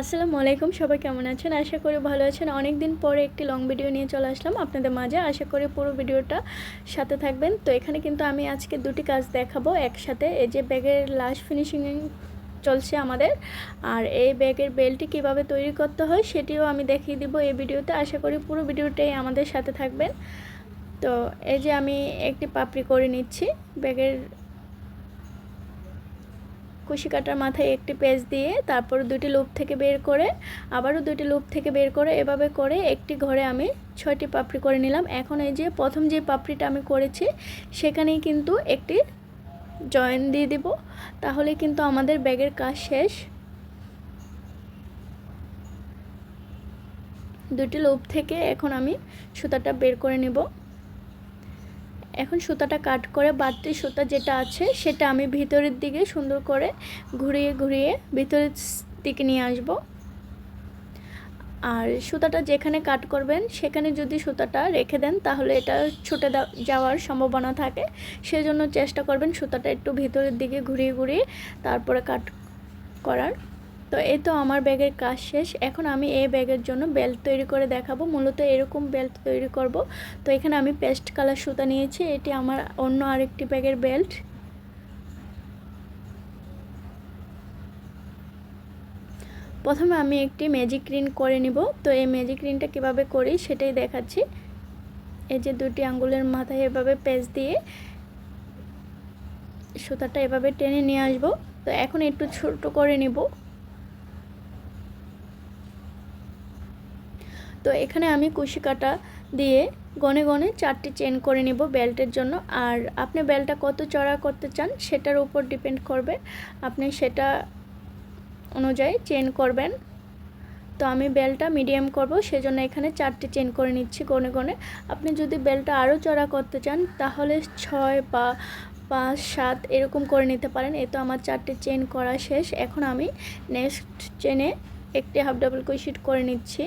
আসসালামু আলাইকুম, সবাই কেমন আছেন? আশা করি ভালো আছেন। অনেক দিন পরে একটি লং ভিডিও নিয়ে চলে আসলাম আপনাদের মাঝে। আশা করি পুরো ভিডিওটা সাথে থাকবেন। তো এখানে কিন্তু আমি আজকে দুটি কাজ দেখাবো একসাথে। এই যে ব্যাগের লাস্ট ফিনিশিং চলছে আমাদের। আর এই ব্যাগের বেলটি কীভাবে তৈরি করতে হয় সেটিও আমি দেখিয়ে দিব এই ভিডিওতে আশা করি পুরো ভিডিওটাই আমাদের সাথে থাকবেন। তো এই যে আমি একটি পাপড়ি করে নিচ্ছি ব্যাগের কুশি কাটার মাথায় একটি পেজ দিয়ে তারপর দুটি লুপ থেকে বের করে, আবারও দুটি লুপ থেকে বের করে, এভাবে করে একটি ঘরে আমি ছয়টি পাপড়ি করে নিলাম। এখন এই যে প্রথম যে পাপড়িটা আমি করেছি, সেখানেই কিন্তু একটি জয়েন দিয়ে দিব। তাহলে কিন্তু আমাদের ব্যাগের কাজ শেষ। দুটি লুপ থেকে এখন আমি সুতাটা বের করে নেব। এখন সুতাটা কাট করে বাড়তি সুতা যেটা আছে, সেটা আমি ভিতরের দিকে সুন্দর করে ঘুরিয়ে ঘুরিয়ে ভিতরের দিকে নিয়ে আসব। আর সুতাটা যেখানে কাট করবেন, সেখানে যদি সুতাটা রেখে দেন, তাহলে এটা ছুটে যাওয়ার সম্ভাবনা থাকে। সেজন্য চেষ্টা করবেন সুতাটা একটু ভিতরের দিকে ঘুরিয়ে ঘুরিয়ে তারপরে কাট করার। তো এই তো আমার ব্যাগের কাজ শেষ। এখন আমি এই ব্যাগের জন্য বেল্ট তৈরি করে দেখাবো। মূলত এরকম বেল্ট তৈরি করব। তো এখানে আমি পেস্ট কালার সুতা নিয়েছি। এটি আমার অন্য আরেকটি ব্যাগের বেল্ট। প্রথমে আমি একটি ম্যাজিক রিন করে নিব। তো এই ম্যাজিক রিনটা কীভাবে করি সেটাই দেখাচ্ছি। এই যে দুটি আঙ্গুলের মাথায় এভাবে পেঁচ দিয়ে সুতাটা এভাবে টেনে নিয়ে আসব। তো এখন একটু ছোট করে নিব। তো এখানে আমি কুশি কাটা দিয়ে গনে গনে চারটি চেন করে নিব বেল্টের জন্য। আর আপনি বেল্টটা কত চড়া করতে চান সেটার উপর ডিপেন্ড করবে। আপনি সেটা অনুযায়ী চেন করবেন। তো আমি বেলটা মিডিয়াম করব, সেজন্য এখানে চারটি চেন করে নিচ্ছি গনে গনে। আপনি যদি বেলটা আরও চড়া করতে চান, তাহলে ছয় বা পাঁচ, সাত এরকম করে নিতে পারেন। এ তো আমার চারটে চেন করা শেষ। এখন আমি নেক্সট চেনে একটি হাফ ডাবল কুইশিট করে নিচ্ছি।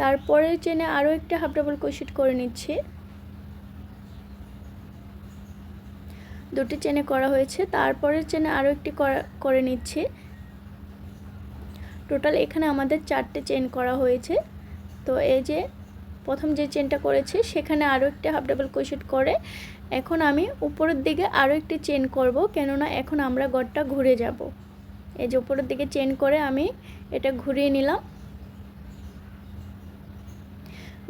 তারপরে চেনে আরও একটা হাফ ডাবল কোশিট করে নিচ্ছি। দুটি চেনে করা হয়েছে তারপরের চেনে আরও একটি করে নিচ্ছি। টোটাল এখানে আমাদের চারটে চেন করা হয়েছে। তো এই যে প্রথম যে চেনটা করেছি, সেখানে আরও একটি হাফ ডাবল কোশিট করে। এখন আমি উপরের দিকে আরও একটি চেন করব, কেননা এখন আমরা গড়টা ঘুরে যাব। এই যে উপরের দিকে চেন করে আমি এটা ঘুরিয়ে নিলাম।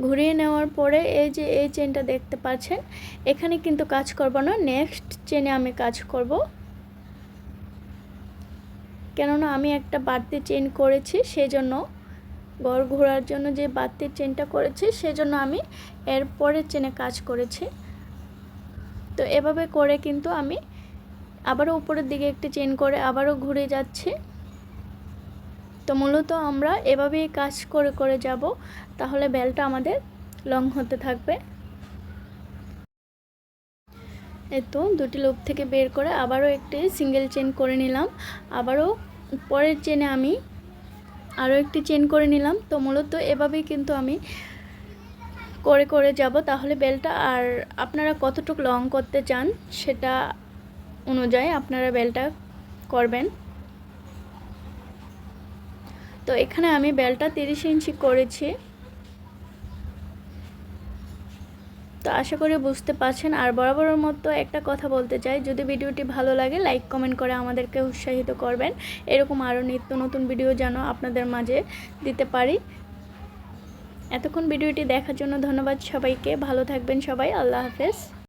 ঘুরিয়ে নেওয়ার পরে এই যে এই চেনটা দেখতে পাচ্ছেন, এখানে কিন্তু কাজ করব না, নেক্সট চেনে আমি কাজ করব। কেননা আমি একটা বাড়তি চেন করেছি, সেজন্য গড় ঘোরার জন্য যে বাড়তি চেনটা করেছি, সেজন্য আমি এর পরের চেনে কাজ করেছি। তো এভাবে করে কিন্তু আমি আবারও উপরের দিকে একটি চেন করে আবারও ঘুরে যাচ্ছি। তো মূলত আমরা এভাবেই কাজ করে করে যাব। তাহলে বেলটা আমাদের লং হতে থাকবে। তো দুটি লোক থেকে বের করে আবারও একটি সিঙ্গেল চেন করে নিলাম। আবারও পরের চেনে আমি আরও একটি চেন করে নিলাম। তো মূলত এভাবেই কিন্তু আমি করে করে যাব। তাহলে বেলটা আর আপনারা কতটুকু লং করতে চান সেটা অনুযায়ী আপনারা বেলটা করবেন। তো এখানে আমি বেলটা তিরিশ ইঞ্চি করেছি। তো আশা করি বুঝতে পারছেন। আর বরাবরের মতো একটা কথা বলতে চাই। যদি ভিডিওটি ভালো লাগে, লাইক, কমেন্ট করে আমাদেরকে উৎসাহিত করবেন। এরকম আরও নিত্য নতুন ভিডিও যেন আপনাদের মাঝে দিতে পারি। এতক্ষণ ভিডিওটি দেখার জন্য ধন্যবাদ সবাইকে। ভালো থাকবেন সবাই। আল্লাহ হাফেজ।